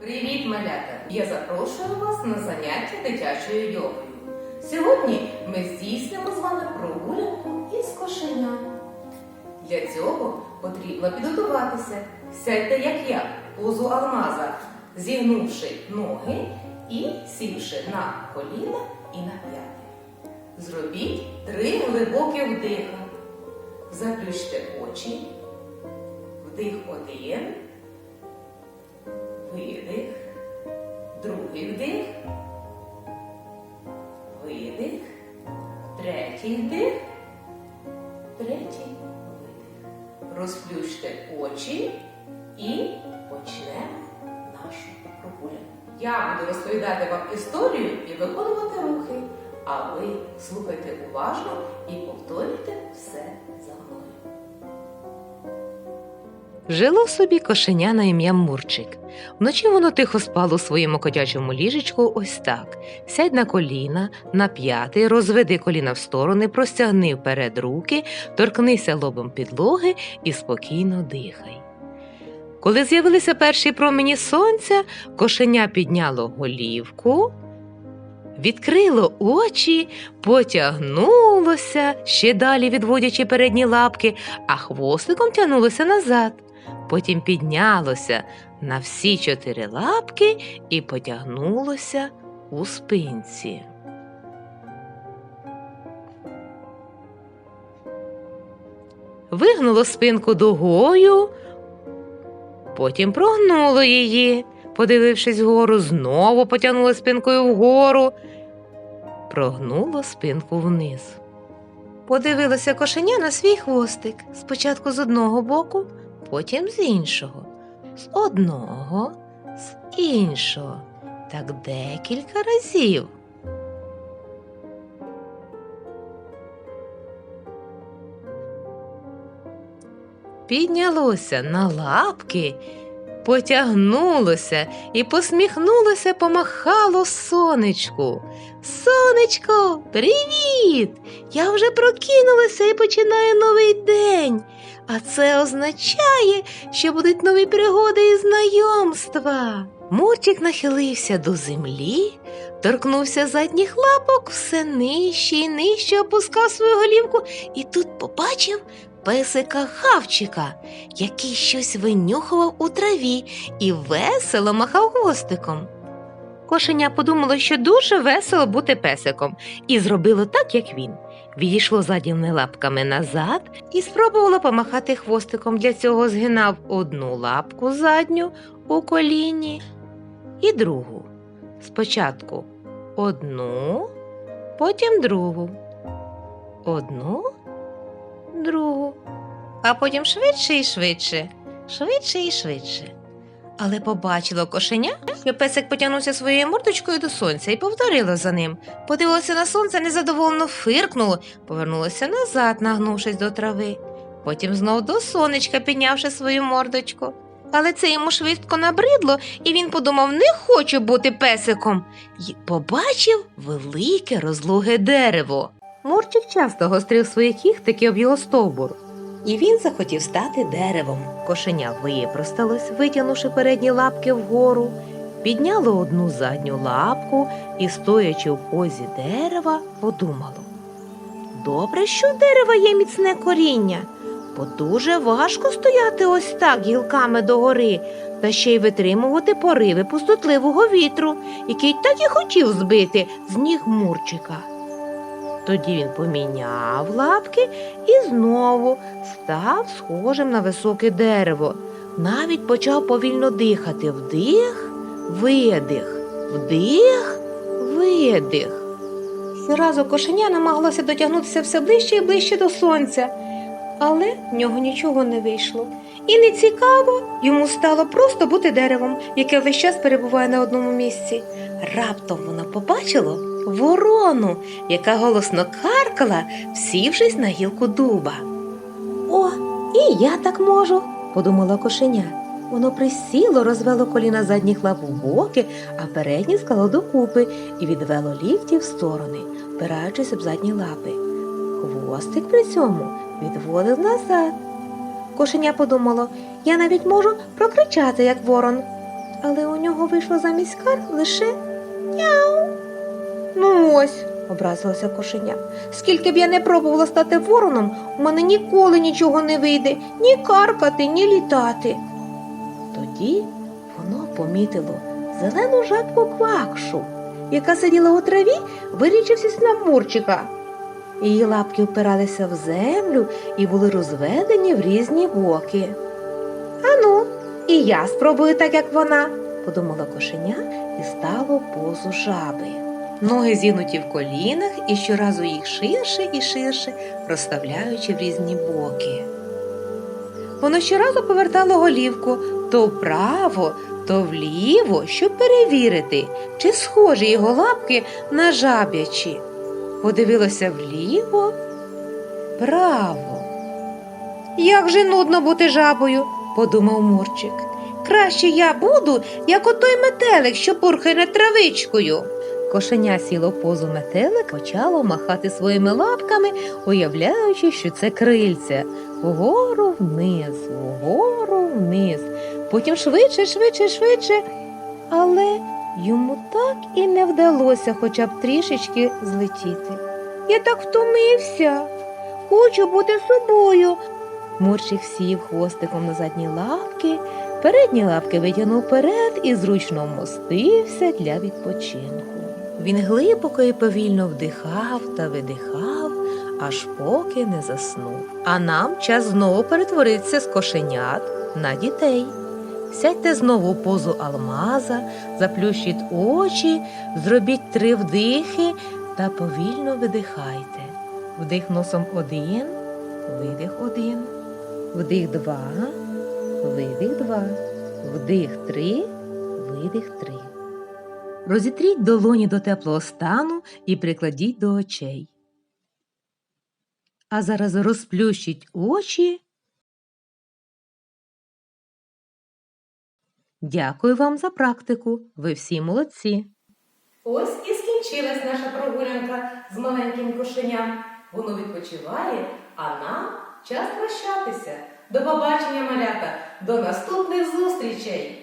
Привіт, малята! Я запрошую вас на заняття дитячою йогою. Сьогодні ми здійснимо з вами прогулянку із кошеням. Для цього потрібно підготуватися. Сядьте, як я, позу алмаза, зігнувши ноги і сівши на коліна і на п'яти. Зробіть три глибокі вдиха. Заплющте очі. Вдих один. Третій вдих. Третій видих. Розплющте очі і почнемо нашу прогулянку. Я буду розповідати вам історію і виконувати рухи, а ви слухайте уважно і повторюйте все за мною. Жило собі кошеня на ім'я Мурчик. Вночі воно тихо спало у своєму котячому ліжечку ось так. Сядь на коліна, на п'яти, розведи коліна в сторони, простягни вперед руки, торкнися лобом підлоги і спокійно дихай. Коли з'явилися перші промені сонця, кошеня підняло голівку, відкрило очі, потягнулося, ще далі відводячи передні лапки, а хвостиком тягнулося назад. Потім піднялося на всі чотири лапки і потягнулося у спинці. Вигнуло спинку дугою, потім прогнуло її, подивившись вгору, знову потягнуло спинкою вгору, прогнуло спинку вниз. Подивилося кошеня на свій хвостик спочатку з одного боку, потім з іншого, з одного, з іншого, так декілька разів. Піднялося на лапки, потягнулося і посміхнулося, помахало сонечку. Сонечко, привіт! Я вже прокинулася і починаю новий день. А це означає, що будуть нові пригоди і знайомства. Мурчик нахилився до землі, торкнувся задніх лапок, все нижче і нижче опускав свою голівку і тут побачив песика хавчика, який щось винюхував у траві і весело махав хвостиком. Кошеня подумало, що дуже весело бути песиком, і зробило так, як він. Відійшло задніми лапками назад і спробувало помахати хвостиком. Для цього згинав одну лапку задню у коліні і другу. Спочатку одну, потім другу. Одну, другу. А потім швидше і швидше, швидше і швидше. Але побачило кошеня, що песик потягнувся своєю мордочкою до сонця і повторило за ним. Подивилося на сонце, незадоволено фиркнуло, повернулося назад, нагнувшись до трави. Потім знов до сонечка, піднявши свою мордочку. Але це йому швидко набридло, і він подумав, не хочу бути песиком, і побачив велике розлуге дерево. Мурчик часто гострив свої кіхтики об його стовбур. І він захотів стати деревом. Кошеня випросталось, витягнувши передні лапки вгору, підняло одну задню лапку і, стоячи в позі дерева, подумало. Добре, що в дерева є міцне коріння, бо дуже важко стояти ось так гілками догори, та ще й витримувати пориви пустотливого вітру, який так і хотів збити з ніг Мурчика. Тоді він поміняв лапки і знову став схожим на високе дерево. Навіть почав повільно дихати вдих, видих, вдих, видих. Щоразу кошеня намагалося дотягнутися все ближче і ближче до сонця, але в нього нічого не вийшло. І не цікаво йому стало просто бути деревом, яке весь час перебуває на одному місці. Раптом воно побачило ворону, яка голосно каркала, всівшись на гілку дуба. О, і я так можу, подумала кошеня. Воно присіло, розвело коліна задніх лап в боки, а передні склало докупи і відвело лікті в сторони, впираючись об задні лапи. Хвостик при цьому відводив назад. Кошеня подумало, я навіть можу прокричати, як ворон. але у нього вийшло замість кар лише няу. Ну ось, образилося кошеня. Скільки б я не пробувала стати вороном, у мене ніколи нічого не вийде ні каркати, ні літати. Тоді воно помітило зелену жабку квакшу, яка сиділа у траві, вирічившись на мурчика. Її лапки впиралися в землю і були розведені в різні боки. Ану, і я спробую так, як вона, подумала кошеня і стало позу жаби. Ноги зігнуті в колінах і щоразу їх ширше і ширше, розставляючи в різні боки. Воно щоразу повертало голівку то вправо, то вліво, щоб перевірити, чи схожі його лапки на жаб'ячі. Подивилося вліво, право. Як же нудно бути жабою, подумав Мурчик. Краще я буду, як отой метелик, що пурхає над травичкою. Кошеня сіло в позу метелик, почало махати своїми лапками, уявляючи, що це крильця. Вгору вниз, вгору вниз. Потім швидше, швидше, швидше. Але йому так і не вдалося хоча б трішечки злетіти. Я так втомився. Хочу бути собою. Мурчик сів хвостиком на задні лапки, передні лапки витягнув вперед і зручно вмостився для відпочинку. Він глибоко і повільно вдихав та видихав, аж поки не заснув. А нам час знову перетворитися з кошенят на дітей. Сядьте знову в позу алмаза, заплющіть очі, зробіть три вдихи та повільно видихайте. Вдих носом один, видих один, вдих два, видих два, вдих три, видих три. Розітріть долоні до теплого стану і прикладіть до очей. А зараз розплющіть очі. Дякую вам за практику. Ви всі молодці. Ось і скінчилась наша прогулянка з маленьким кошеням. Воно відпочиває, а нам час прощатися. До побачення, малята, до наступних зустрічей!